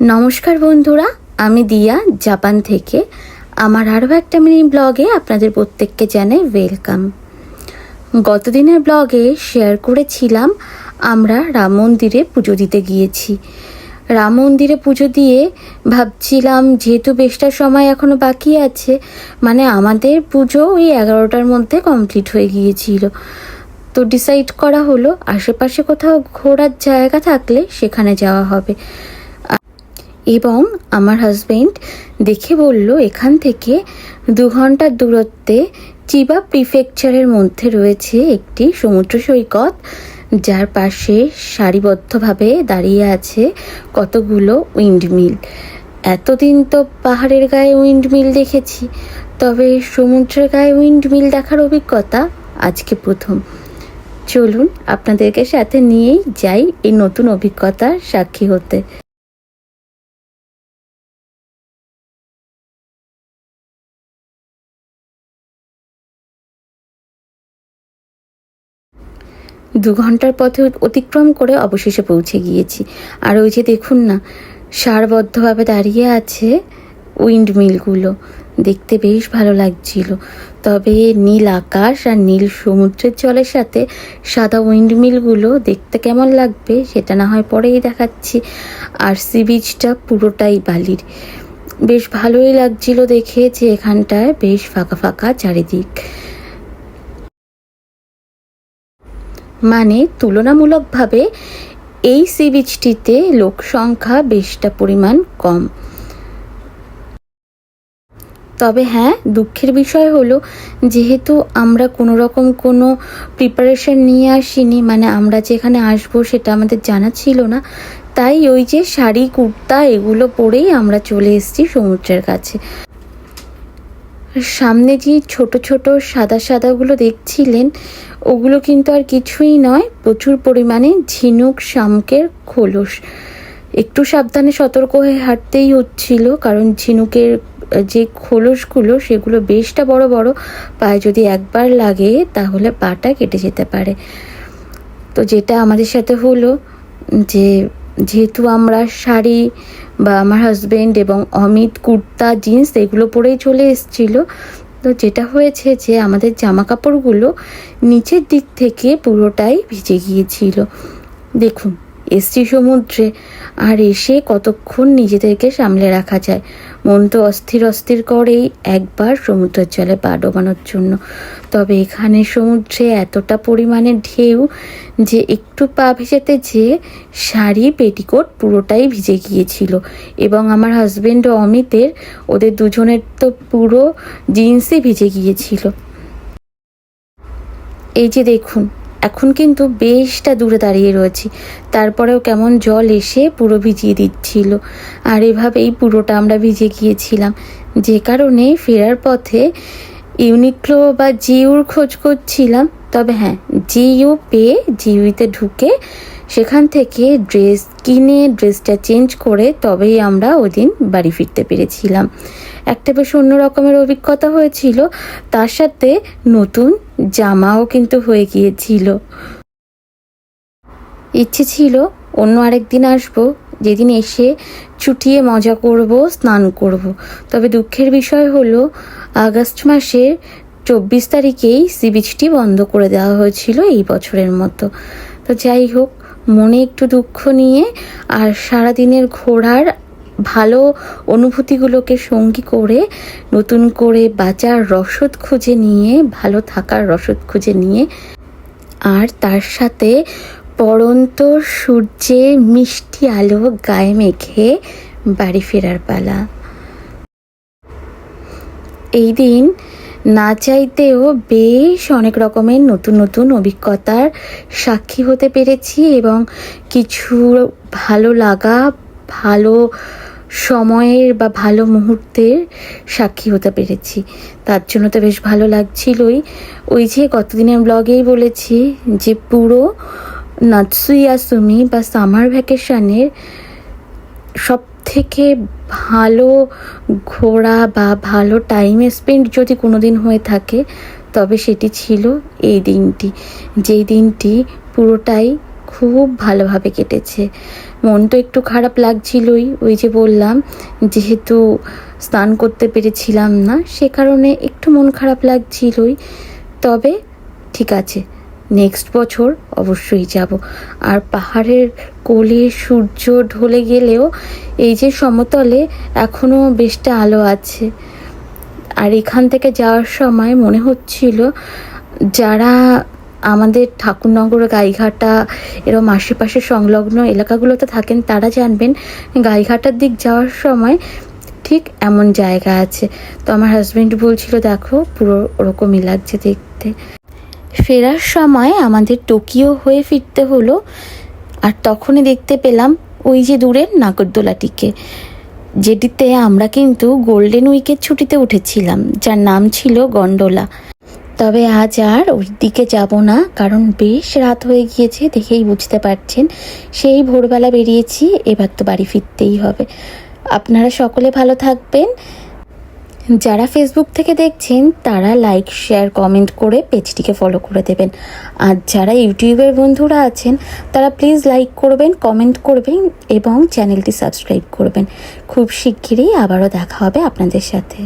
নমস্কার বন্ধুরা, আমি দিয়া, জাপান থেকে। আমার আরও একটা মিনি ব্লগে আপনাদের প্রত্যেককে জানাই ওয়েলকাম গতদিনের ব্লগে শেয়ার করেছিলাম, আমরা রাম মন্দিরে পুজো দিতে গিয়েছি। রাম মন্দিরে পুজো দিয়ে ভাবছিলাম, যেহেতু বেশটা সময় এখনও বাকি আছে মানে আমাদের পুজো ওই এগারোটার মধ্যে কমপ্লিট হয়ে গিয়েছিল। তো ডিসাইড করা হলো, আশেপাশে কোথাও ঘোরার জায়গা থাকলে সেখানে যাওয়া হবে। এবং আমার হাজবেন্ড দেখে বলল, এখান থেকে দু ঘণ্টার দূরত্বে চিবা প্রিফেকচারের মধ্যে রয়েছে একটি সমুদ্র সৈকত, যার পাশে সারিবদ্ধভাবে দাঁড়িয়ে আছে কতগুলো উইন্ডমিল এতদিন তো পাহাড়ের গায়ে উইন্ডমিল দেখেছি, তবে সমুদ্রের গায়ে উইন্ডমিল দেখার অভিজ্ঞতা আজকে প্রথম। চলুন, আপনাদেরকে সাথে নিয়েই যাই এই নতুন অভিজ্ঞতার সাক্ষী হতে। দু ঘণ্টার পথে অতিক্রম করে অবশেষে পৌঁছে গিয়েছি। আর ওই যে দেখুন না, সারবদ্ধভাবে দাঁড়িয়ে আছে উইন্ড মিলগুলো দেখতে বেশ ভালো লাগছিল। তবে নীল আকাশ আর নীল সমুদ্রের জলের সাথে সাদা উইন্ড মিলগুলো দেখতে কেমন লাগবে সেটা না হয় পরেই দেখাচ্ছি। আর সি বিচটা পুরোটাই বালির। বেশ ভালোই লাগছিল দেখে যে এখানটায় বেশ ফাঁকা ফাঁকা চারিদিক। মানে তুলনামূলকভাবে এই সি বিচটিতে লোক সংখ্যা বেশটা পরিমাণ কম। তবে হ্যাঁ দুঃখের বিষয় হলো, যেহেতু আমরা কোনো রকম কোনো প্রিপারেশন নিয়ে আসিনি মানে আমরা যেখানে আসব সেটা আমাদের জানা ছিল না, তাই ওই যে শাড়ি, কুর্তা এগুলো পরেই আমরা চলে এসেছি সমুদ্রের কাছে। সামনে যে ছোট ছোট সাদা সাদাগুলো দেখছিলেন ওগুলো কিন্তু আর কিছুই নয়, প্রচুর পরিমাণে ঝিনুক, শামুকের খোলস। একটু সাবধানে সতর্ক হয়ে হাঁটতেই হচ্ছিল, কারণ ঝিনুকের যে খোলসগুলো, সেগুলো বেশটা বড় বড় পায়ে যদি একবার লাগে, তাহলে পাটা কেটে যেতে পারে। তো যেটা আমাদের সাথে হলো, যে যেহেতু আমরা শাড়ি বা আমার হাজবেন্ড এবং অমিত কুর্তা জিন্স এগুলো পরেই চলে এসেছিল তো যেটা হয়েছে যে আমাদের জামা কাপড়গুলো নিচের দিক থেকে পুরোটাই ভিজে গিয়েছিল। দেখুন। এসছি সমুদ্রে, আর এসে কতক্ষণ নিজেদেরকে সামলে রাখা যায়? মন তো অস্থির অস্থির করেই একবার সমুদ্রের জলে পা ডোবানোর জন্য। তবে এখানে সমুদ্রে এতটা পরিমাণে ঢেউ যে একটু পা ভেজাতে যেয়ে শাড়ি, পেটিকোট পুরোটাই ভিজে গিয়েছিল। এবং আমার হাজবেন্ড ও অমিতের ওদের দুজনের তো পুরো জিন্সই ভিজে গিয়েছিল। এই যে দেখুন এখন কিন্তু বেশটা দূরে দাঁড়িয়ে রয়েছি। তারপরেও কেমন জল এসে পুরো ভিজিয়ে দিচ্ছিল। আর এভাবেই পুরোটা আমরা ভিজে গিয়েছিলাম। যে কারণে ফেরার পথে ইউনিক্লো বা জিউর খোঁজ করছিলাম। তবে হ্যাঁ জিইউ পেয়ে জিউতে ঢুকে সেখান থেকে ড্রেস কিনে ড্রেসটা চেঞ্জ করে তবেই আমরা ওই দিন বাড়ি ফিরতে পেরেছিলাম। একটা বেশ অন্য রকমের অভিজ্ঞতা হয়েছিল। তার সাথে নতুন জামাও কিন্তু হয়ে গিয়েছিল। ইচ্ছে ছিল অন্য আরেক দিন আসব, যেদিন এসে ছুটিয়ে মজা করব, স্নান করব। তবে দুঃখের বিষয় হলো, আগস্ট মাসের চব্বিশ তারিখেই সি বিচটি বন্ধ করে দেওয়া হয়েছিল এই বছরের মতো। তো যাই হোক, মনে একটু দুঃখ নিয়ে আর সারাদিনের ঘোরার ভালো অনুভূতিগুলোকে সঙ্গী করে, নতুন করে বাঁচার রসদ খুঁজে নিয়ে, ভালো থাকার রসদ খুঁজে নিয়ে, আর তার সাথে পরন্ত সূর্যের মিষ্টি আলো গায়ে মেখে বাড়ি ফেরার পালা। এই দিন না চাইতেও বেশ অনেক রকমের নতুন নতুন অভিজ্ঞতার সাক্ষী হতে পেরেছি এবং কিছু ভালো লাগা, ভালো সময়ের বা ভালো মুহূর্তের সাক্ষী হতে পেরেছি। তার জন্য তো বেশ ভালো লাগছিলই। ওই যে গতদিনের ব্লগেই বলেছি যে পুরো নাৎসুইয়াসুমি বা সামার ভ্যাকেশনের সব থেকে ভালো ঘোরা বা ভালো টাইম স্পেন্ড যদি কোনো দিন হয়ে থাকে, তবে সেটি ছিল এই দিনটি। যেই দিনটি পুরোটাই খুব ভালোভাবে কেটেছে। মন তো একটু খারাপ লাগছিলই, ওই যে বললাম, যেহেতু স্নান করতে পেরেছিলাম না, সে কারণে একটু মন খারাপ লাগছিলই। তবে ঠিক আছে, নেক্সট বছর অবশ্যই যাব। আর পাহাড়ের কোলে সূর্য ঢলে গেলেও এই যে সমতলে এখনও বেশটা আলো আছে। আর এখান থেকে যাওয়ার সময় মনে হচ্ছিল যারা আমাদের ঠাকুরনগর, গাইঘাটা, এরম আশেপাশে সংলগ্ন এলাকাগুলোতে থাকেন, তারা জানবেন গাইঘাটার দিক যাওয়ার সময় ঠিক এমন জায়গা আছে। তো আমার হাজব্যান্ড বলছিল, দেখো, পুরো ওরকমই লাগছে দেখতে। ফেরার সময় আমাদের টোকিও হয়ে ফিরতে হলো আর তখনই দেখতে পেলাম ওই যে দূরের নাগরদোলাটিকে, যেটিতে আমরা কিন্তু গোল্ডেন উইকের ছুটিতে উঠেছিলাম, যার নাম ছিল গন্ডোলা। তবে আজ আর ওই দিকে যাব না, কারণ বেশ রাত হয়ে গিয়েছে দেখেই বুঝতে পারছেন। সেই ভোরবেলা বেরিয়েছি, এবার তো বাড়ি ফিরতেই হবে। আপনারা সকলে ভালো থাকবেন। যারা ফেসবুক থেকে দেখছেন, তারা লাইক শেয়ার কমেন্ট করে পেজটিকে ফলো করে দেবেন। আর যারা ইউটিউবের বন্ধুরা আছেন, তারা প্লিজ লাইক করবেন কমেন্ট করবেন এবং চ্যানেলটি সাবস্ক্রাইব করবেন। খুব শিগগিরই আবারও দেখা হবে আপনাদের সাথে।